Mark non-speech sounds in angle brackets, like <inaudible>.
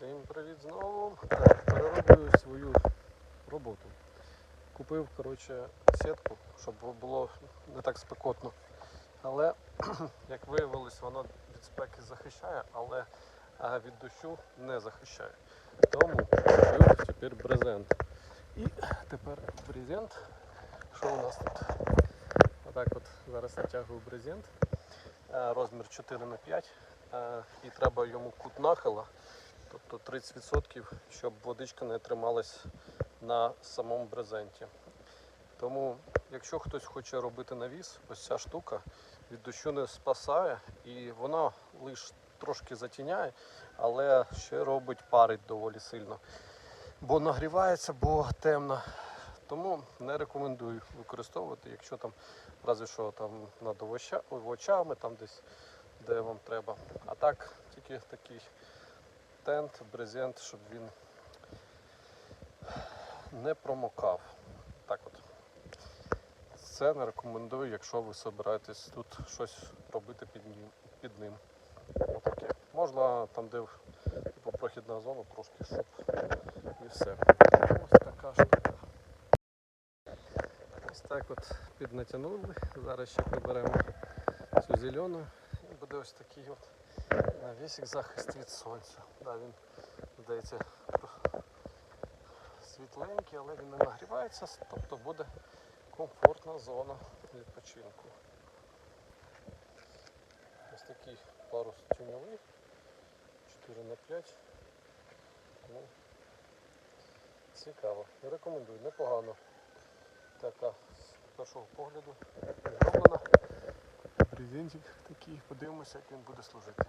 Всім привіт знову. Так, перероблюю свою роботу. Купив коротше, сітку, щоб було не так спекотно. Але, <clears throat> як виявилось, воно від спеки захищає, але від дощу не захищає. Тому купив тепер брезент. І тепер брезент. Що у нас тут? Отак от зараз натягую брезент. Е, Розмір 4 на 5 Е, і треба йому кут нахила, тобто 30%, щоб водичка не трималась на самому брезенті. Тому, якщо хтось хоче робити навіс, ось ця штука від дощу не спасає і вона лише трошки затіняє, але ще робить парить доволі сильно. Бо нагрівається, бо темно. Тому не рекомендую використовувати, якщо там разве що там над овоча- овочами, там десь де вам треба. А так, тільки такий тент, брезент, щоб він не промокав. Так от. Це не рекомендую, якщо ви собираєтесь тут щось робити під ним. Під ним. Отаке. Можна там, де типу, прохідна зона, трошки щоб і все. Ось така штука. Ось так от піднатягнули. Зараз ще приберемо цю зелену і буде ось такий от навісик захист від сонця. Да, він здається світленький, але він не нагрівається, тобто буде комфортна зона відпочинку. Ось такий парус тюньовий, 4 на 5 Ну, цікаво. Рекомендую, непогано. Така з першого погляду зроблена. Брезентик такий, подивимося, як він буде служити.